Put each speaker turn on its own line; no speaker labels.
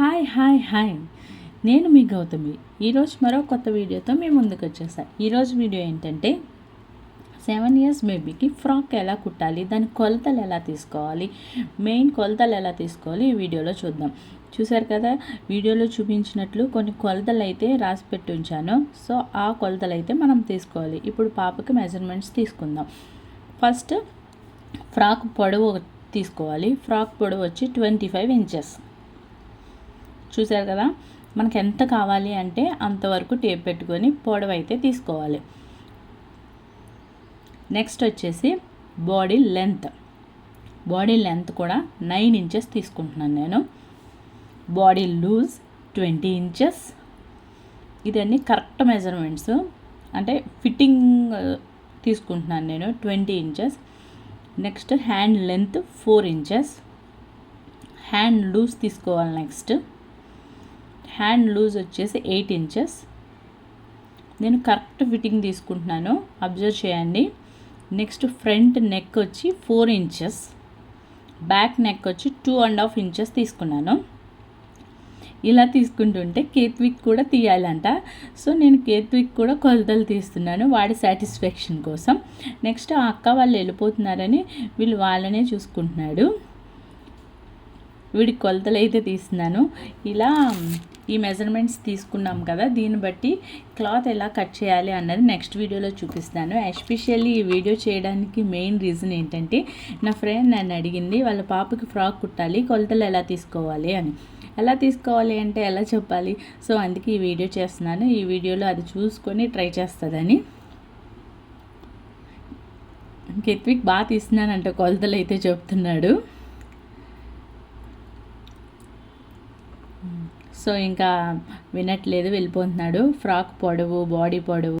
Hi hi hi. నేను మీ గౌతమి. ఈరోజు మరో కొత్త వీడియోతో మీ ముందుకు వచ్చేసా. ఈరోజు వీడియో ఏంటంటే సెవెన్ ఇయర్స్ బేబీకి ఫ్రాక్ ఎలా కుట్టాలి దాని కొలతలు ఎలా తీసుకోవాలి మెయిన్ కొలతలు ఎలా తీసుకోవాలి ఈ వీడియోలో చూద్దాం. చూసారు కదా వీడియోలో చూపించినట్లు కొన్ని కొలతలు అయితే రాసి పెట్టి ఉంచాను. సో ఆ కొలతలు అయితే మనం తీసుకోవాలి. ఇప్పుడు పాపకి మెజర్మెంట్స్ తీసుకుందాం. ఫస్ట్ ఫ్రాక్ పొడవు తీసుకోవాలి. ఫ్రాక్ పొడవు వచ్చి ట్వంటీ ఫైవ్ ఇంచెస్ చూసారు కదా? మనకి ఎంత కావాలి అంటే అంతవరకు టేప్ పెట్టుకొని పొడవైతే అయితే తీసుకోవాలి. నెక్స్ట్ వచ్చేసి బాడీ లెంత్. బాడీ లెంత్ కూడా నైన్ ఇంచెస్ తీసుకుంటున్నాను నేను. Body loose twenty inches. ఇదన్నీ కరెక్ట్ మెజర్మెంట్స్. అంటే ఫిట్టింగ్ తీసుకుంటున్నాను నేను twenty inches. Next hand length four inches. Hand loose తీసుకోవాలి నెక్స్ట్. హ్యాండ్ లూజ్ వచ్చేసి ఎయిట్ ఇంచెస్. నేను కరెక్ట్ ఫిట్టింగ్ తీసుకుంటున్నాను. అబ్జర్వ్ చేయండి. నెక్స్ట్ ఫ్రంట్ నెక్ వచ్చి ఫోర్ ఇంచెస్. బ్యాక్ నెక్ వచ్చి టూ అండ్ హాఫ్ ఇంచెస్ తీసుకున్నాను. ఇలా తీసుకుంటుంటే కేత్విక్ కూడా తీయాలంట. సో నేను కేత్విక్ కూడా కొలతలు తీస్తున్నాను వాడి సాటిస్ఫాక్షన్ కోసం. నెక్స్ట్ ఆ అక్క వాళ్ళు వెళ్ళిపోతున్నారని వీళ్ళు వాళ్ళనే చూసుకుంటున్నాడు. వీడి కొలతలు అయితే తీస్తున్నాను. ఇలా ఈ మెజర్మెంట్స్ తీసుకున్నాం కదా దీన్ని బట్టి క్లాత్ ఎలా కట్ చేయాలి అన్నది నెక్స్ట్ వీడియోలో చూపిస్తాను. ఎస్పెషల్లీ ఈ వీడియో చేయడానికి మెయిన్ రీజన్ ఏంటంటే నా ఫ్రెండ్ నన్ను అడిగింది వాళ్ళ పాపకి ఫ్రాక్ కుట్టాలి కొలతలు ఎలా తీసుకోవాలి అని. ఎలా తీసుకోవాలి అంటే ఎలా చెప్పాలి? సో అందుకే ఈ వీడియో చేస్తున్నాను. ఈ వీడియోలో అది చూసుకొని ట్రై చేస్తుందని. కెత్విక్ బాగా తీస్తున్నానంట కొలతలు అయితే చెప్తున్నాడు. సో ఇంకా వినట్లేదు వెళ్ళిపోతున్నాడు. ఫ్రాక్ పొడవు బాడీ పొడవు.